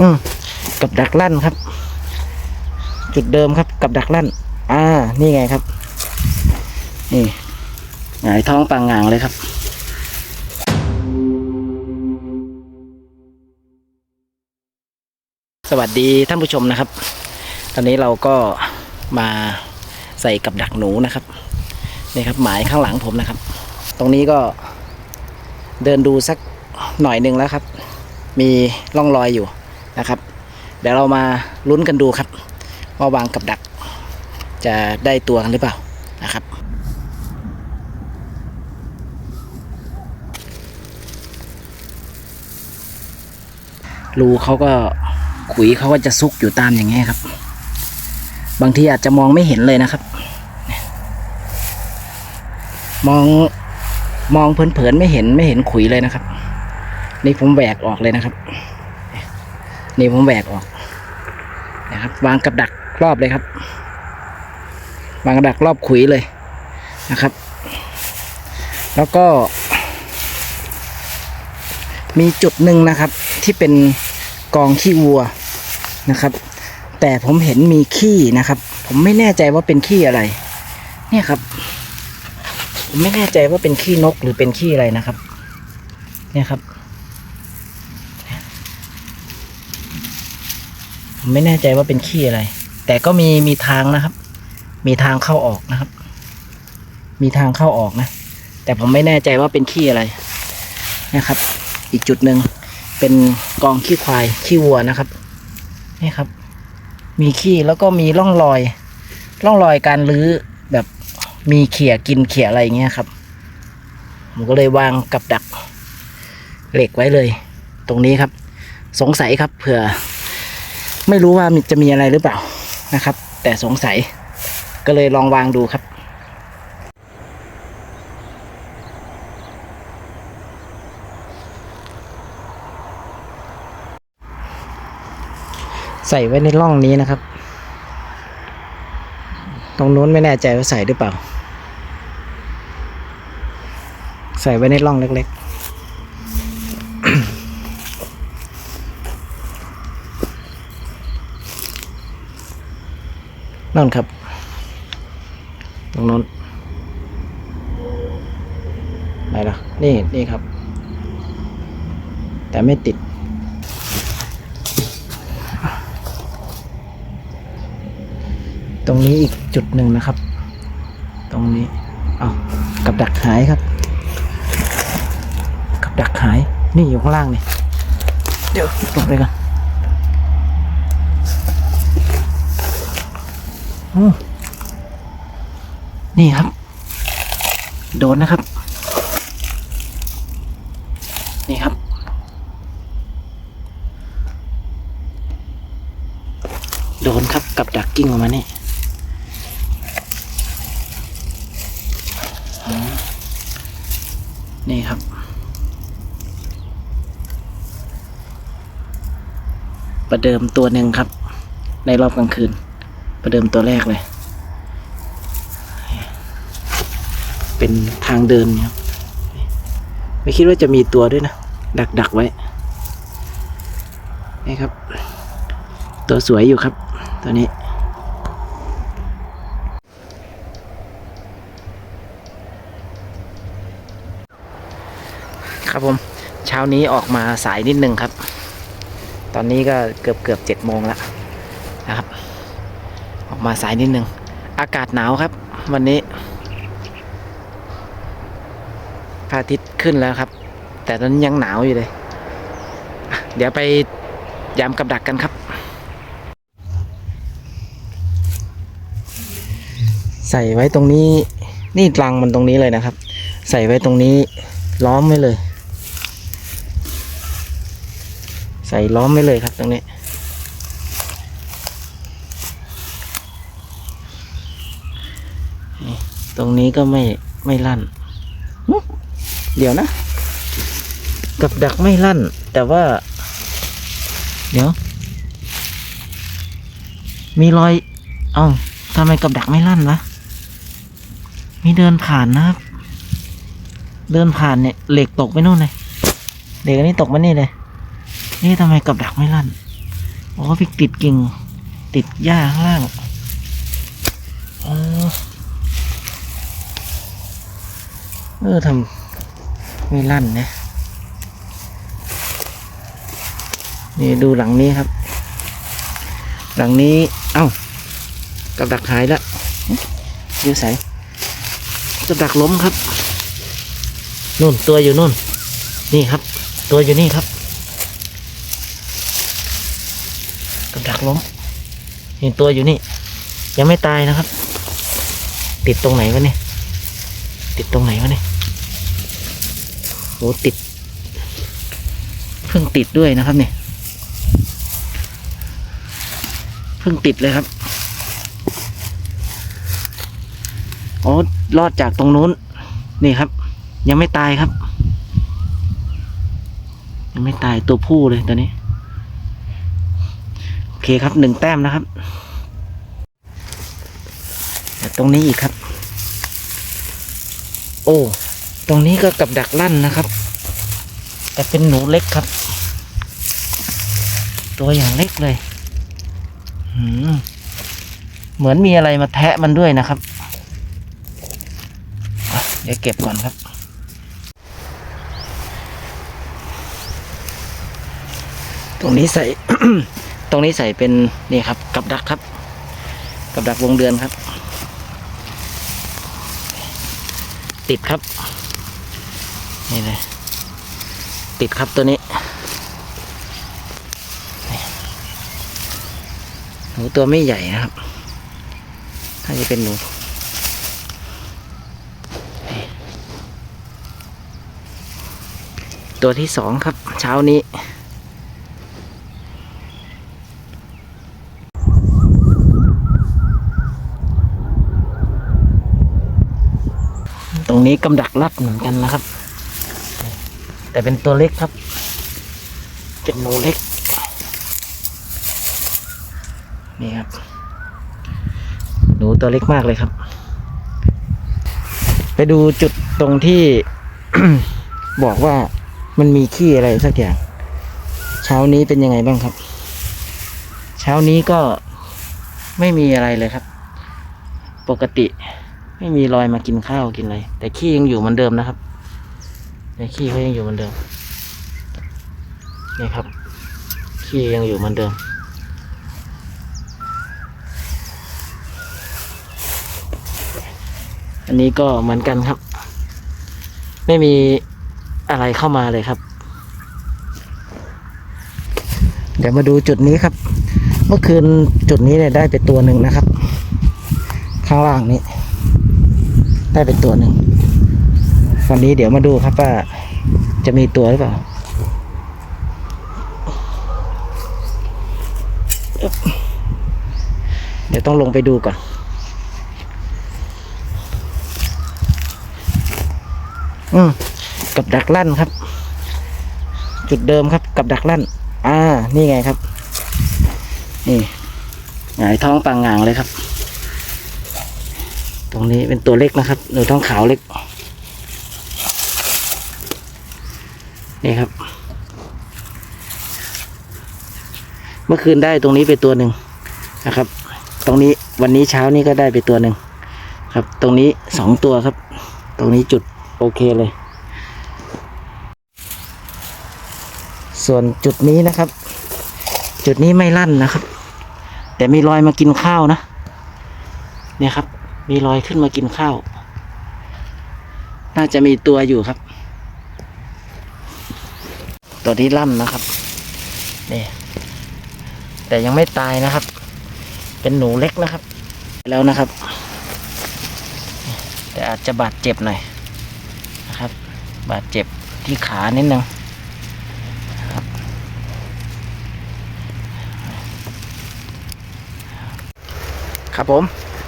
อืมกับดักลั่นครับ จุดเดิมครับ กับดักลั่น อ่า นี่ไงครับ นี่หงายท้องปางงางเลยครับสวัสดีท่านผู้ชมนะครับ ตอนนี้เราก็มาใส่กับดักหนูนะครับนี่ครับหมายข้างหลังผมนะครับ ตรงนี้ก็เดินดูสักหน่อยหนึ่งแล้วครับ มีร่องรอยอยู่ นะครับ เดี๋ยวเรามาลุ้นกันดูครับ ว่าวางกับดักจะได้ตัวกันหรือเปล่านะครับรูเขาก็ขุยเขาก็จะซุกอยู่ตามอย่างเงี้ยครับ บางทีอาจจะมองไม่เห็นเลยนะครับ มองมองเผินๆไม่เห็นไม่เห็นขุยเลยนะครับ นี่ผมแหวกออกเลยนะครับ นี่ผมแหวกออกนะครับ วางกับดักรอบเลยครับ วางกับดักรอบขุยเลยนะครับ แล้วก็ มีจุดหนึ่งนะครับ ที่เป็นกองขี้วัวนะครับ แต่ผมเห็นมีขี้นะครับ ผมไม่แน่ใจว่าเป็นขี้อะไร เนี่ยครับ ผมไม่แน่ใจว่าเป็นขี้นกหรือเป็นขี้อะไรนะครับ เนี่ยครับ ผม ไม่แน่ใจว่าเป็นขี้อะไร แต่ก็มีมีทางนะครับ มีทางเข้าออกนะครับ มีทางเข้าออกนะ แต่ผมไม่แน่ใจว่าเป็นขี้อะไรนะครับ อีกจุดหนึ่งเป็นกองขี้ควายขี้วัวนะครับนี่ครับ มีขี้แล้วก็มีร่องรอย ร่องรอยการรื้อแบบมีเขี่ยกินเขี่ยอะไรอย่างเงี้ยครับ ผมก็เลยวางกับดักเหล็กไว้เลย ตรงนี้ครับ สงสัยครับเผื่อ ไม่รู้ว่ามันจะมีอะไรหรือเปล่านะครับ แต่สงสัยก็เลยลองวางดูครับใส่ไว้ในร่องนี้นะครับ ตรงนู้นไม่แน่ใจว่าใส่หรือเปล่า ใส่ไว้ในร่องเล็ก ๆ นั่นครับ ตรงนู้นไหนล่ะ นี่นี่ครับ แต่ไม่ติด ตรงนี้อีกจุดหนึ่งนะครับ ตรงนี้ เอากับดักหายครับ กับดักหาย นี่อยู่ข้างล่างนี่ เดี๋ยวหลบเลยกันโอ้ นี่ครับ โดนนะครับ นี่ครับ โดนครับกับดักกิ้งออกมานี่นี่ครับ ประเดิมตัวหนึ่งครับ ในรอบกลางคืน ประเดิมตัวแรกเลย เป็นทางเดินครับไม่คิดว่าจะมีตัวด้วยนะ ดักดักไว้ นี่ครับ ตัวสวยอยู่ครับ ตัวนี้ ครับผม เช้านี้ออกมาสายนิดนึงครับ ตอนนี้ก็เกือบเกือบเจ็ดโมงแล้วนะ มาสายนิดนึง อากาศหนาวครับ วันนี้พระอาทิตย์ขึ้นแล้วครับ แต่ตอนนี้ยังหนาวอยู่เลย เดี๋ยวไปยามกับดักกันครับ ใส่ไว้ตรงนี้นี่รังมันตรงนี้เลยนะครับ ใส่ไว้ตรงนี้ล้อมไว้เลย ใส่ล้อมไว้เลยครับตรงนี้ ตรงนี้ก็ไม่ไม่ลั่นหึเดี๋ยวนะ กับดักไม่ลั่น แต่ว่า เดี๋ยว มีรอย เอ้าทำไมกับดักไม่ลั่นวะ มีเดินผ่านนะครับ เดินผ่านเนี่ยเหล็กตกไปนู่นเลยเหล็กอันนี้ตกมานี่เลย นี่ทำไมกับดักไม่ลั่น อ๋อพริกติดกิ่ง ติดหญ้าข้างล่าง อ๋อ เออทำไม่ลั่นนะ นี่ดูหลังนี้ครับ หลังนี้ เอ้า กับดักหายแล้วเดี๋ยวใส่กับดักล้มครับนู่นตัวอยู่นู่น นี่ครับ ตัวอยู่นี่ครับ กับดักล้มนี่ตัวอยู่นี่ ยังไม่ตายนะครับ ติดตรงไหนวะเนี่ยติดตรงไหนวะเนี่ย โอติดเพิ่งติดด้วยนะครับเนี่ยเพิ่งติดเลยครับอ๋อรอดจากตรงนู้น นี่ครับ ยังไม่ตายครับ ยังไม่ตายตัวผู้เลยตอนนี้ โอเคครับหนึ่งแต้มนะครับแต่ตรงนี้อีกครับ โอ้ รงนี้ก็กับดักลั่นนะครับ แต่เป็นหนูเล็กครับ ตัวอย่างเล็กเลยเหมือนมีอะไรมาแทะมันด้วยนะครับ เดี๋ยวเก็บก่อนครับตรงนี้ใส่ ตรงนี้ใส่เป็นนี่ครับ กับดักครับ กับดักวงเดือนครับ ติดครับ นี่เลย ติดครับตัวนี้หนูตัวไม่ใหญ่นะครับ ถ้าจะเป็นหนูตัวที่สองครับ เช้านี้ ตรงนี้กำดักรัดเหมือนกันนะครับ แต่เป็นตัวเล็กครับ เป็นหนูเล็ก นี่ครับ หนูตัวเล็กมากเลยครับ ไปดูจุดตรงที่บอกว่ามันมีขี้อะไรสักอย่าง เช้านี้เป็นยังไงบ้างครับ เช้านี้ก็ไม่มีอะไรเลยครับ ปกติ ไม่มีรอยมากินข้าวกินอะไรแต่ขี้ยังอยู่เหมือนเดิมนะครับ แต่ขี้เขายังอยู่เหมือนเดิมนี่ครับ ขี้ยังอยู่เหมือนเดิม อันนี้ก็เหมือนกันครับ ไม่มีอะไรเข้ามาเลยครับ เดี๋ยวมาดูจุดนี้ครับ เมื่อคืนจุดนี้เนี่ยได้ไปตัวหนึ่งนะครับ ข้างล่างนี้ ได้ไปตัวหนึ่ง วันนี้เดี๋ยวมาดูครับว่าจะมีตัวหรือเปล่าเดี๋ยวต้องลงไปดูก่อน อืมกับดักลั่นครับ จุดเดิมครับกับดักลั่น อ่า นี่ไงครับ นี่หงายท้องปังงางเลยครับ ตรงนี้เป็นตัวเล็กนะครับหนูท้องขาวเล็ก นี่ครับ เมื่อคืนได้ตรงนี้ไปตัวหนึ่งนะครับ ตรงนี้วันนี้เช้านี้ก็ได้ไปตัวหนึ่งครับ ตรงนี้สองตัวครับ ตรงนี้จุดโอเคเลย ส่วนจุดนี้นะครับ จุดนี้ไม่ลั่นนะครับ แต่มีรอยมากินข้าวนะ เนี่ยครับ มีรอยขึ้นมากินข้าว น่าจะมีตัวอยู่ครับ ตัวนี้ล่ำนะครับนี่แต่ยังไม่ตายนะครับ เป็นหนูเล็กนะครับ แล้วนะครับ แต่อาจจะบาดเจ็บหน่อยนะครับ บาดเจ็บที่ขานิดนึงนะครับครับผม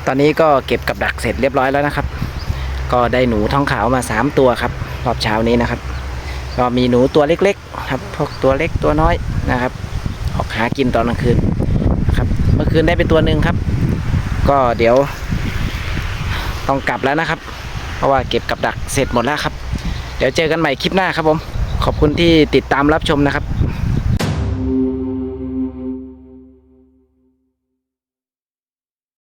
ตอนนี้ก็เก็บกับดักเสร็จเรียบร้อยแล้วนะครับ ก็ได้หนูท้องขาวมาสามตัวครับ รอบเช้านี้นะครับ ก็มีหนูตัวเล็ก ครับพวกตัวเล็กตัวน้อยนะครับ ออกหากินตอนกลางคืนนะครับ เมื่อคืนได้เป็นตัวหนึ่งครับ ก็เดี๋ยว ต้องกลับแล้วนะครับ เพราะว่าเก็บกับดักเสร็จหมดแล้วครับ เดี๋ยวเจอกันใหม่คลิปหน้าครับผม ขอบคุณที่ติดตามรับชมนะครับ